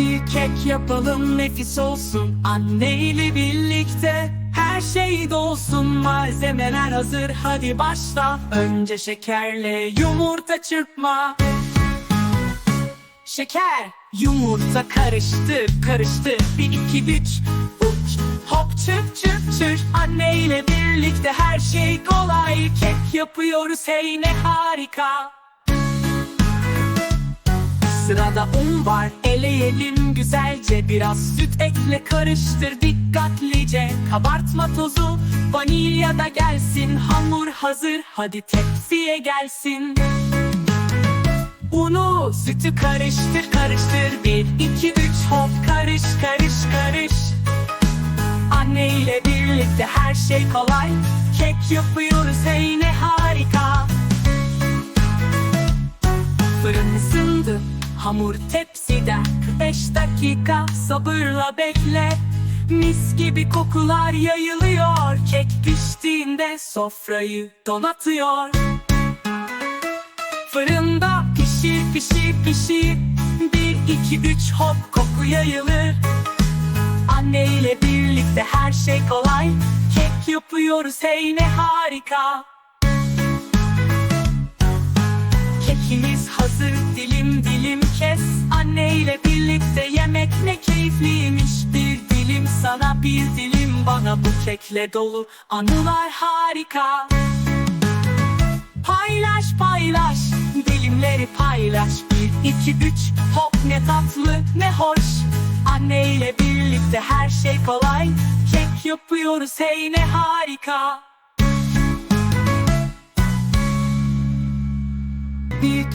Bir kek yapalım nefis olsun. Anneyle birlikte her şey dolsun. Malzemeler hazır hadi başla. Önce şekerle yumurta çırpma. Şeker, yumurta karıştır, karıştır Bir iki üç, uç, hop çırp çırp çırp Anneyle birlikte her şey kolay. Kek yapıyoruz hey ne harika Sırada un var. Eleyelim güzelce. Biraz süt ekle karıştır dikkatlice. Kabartma tozu vanilya da gelsin. Hamur hazır hadi tepsiye gelsin. Unu sütü karıştır karıştır. Bir iki üç hop karış karış karış. Anne ile birlikte her şey kolay. Kek yapıyoruz hey Hamur tepside 45 dakika sabırla bekle. Mis gibi kokular yayılıyor. Kek piştiğinde sofrayı donatıyor. Fırında pişir pişir pişir Bir iki üç hop koku yayılır. Anne ile birlikte her şey kolay. Kek yapıyoruz hey ne harika Hazır dilim dilim kes. Anne ile birlikte yemek ne keyifliymiş. Bir dilim sana bir dilim bana. Bu kekle dolu Anılar harika. Paylaş paylaş dilimleri paylaş. Bir iki üç hop ne tatlı ne hoş. Anne ile birlikte her şey kolay. Kek yapıyoruz hey ne harika. Bir